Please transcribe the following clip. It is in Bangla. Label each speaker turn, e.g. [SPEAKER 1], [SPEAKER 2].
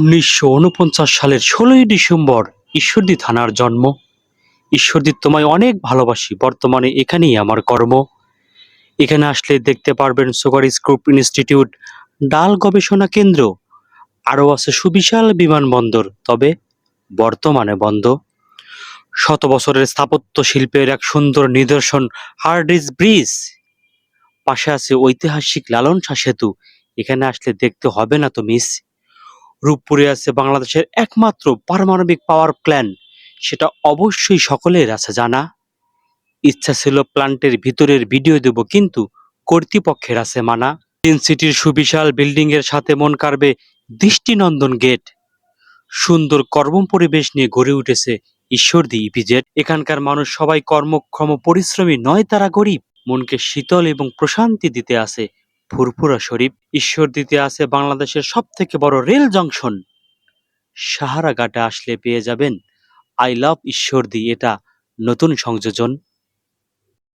[SPEAKER 1] উনিশশো উনপঞ্চাশ সালের ষোলোই ডিসেম্বর ঈশ্বরদী থানার জন্ম। ঈশ্বরদী তোমায় অনেক ভালোবাসি, বর্তমানে এখানেই আমার কর্ম। এখানে আসলে দেখতে পারবেন সুগার স্ক্রুপ ইনস্টিটিউট ডাল গবেষণা কেন্দ্র। আরও আছে সুবিশাল বিমানবন্দর, তবে বর্তমানে বন্ধ। শত বছরের স্থাপত্য শিল্পের এক সুন্দর নিদর্শন হার্ডিস ব্রিজ। পাশে আছে ঐতিহাসিক লালন শাহ সেতু, এখানে আসলে দেখতে হবে না তো মিস রূপপুরে আছে বাংলাদেশের একমাত্র পারমাণবিক পাওয়ার প্ল্যান্ট সেটা অবশ্যই সকলের আছে, জানা? ইচ্ছা ছিল প্ল্যান্টের ভিতরের ভিডিও দেব, কিন্তু কর্তৃপক্ষের আছে, মানা? তিন সিটির সুবিশাল বিল্ডিং এর সাথে মন কাড়বে দৃষ্টিনন্দন গেট। সুন্দর কর্ম পরিবেশ নিয়ে গড়ে উঠেছে ঈশ্বরদী ইপিজেড। এখানকার মানুষ সবাই কর্মক্ষম পরিশ্রমী, নয় তারা গরিব। মনকে শীতল এবং প্রশান্তি দিতে আসে ফুরফুরা শরীফ ঈশ্বরদীতে আছে বাংলাদেশের সব থেকে বড় রেল জংশন। সাহারাঘাটে আসলে পেয়ে যাবেন আই লাভ ঈশ্বরদী এটা নতুন সংযোজন।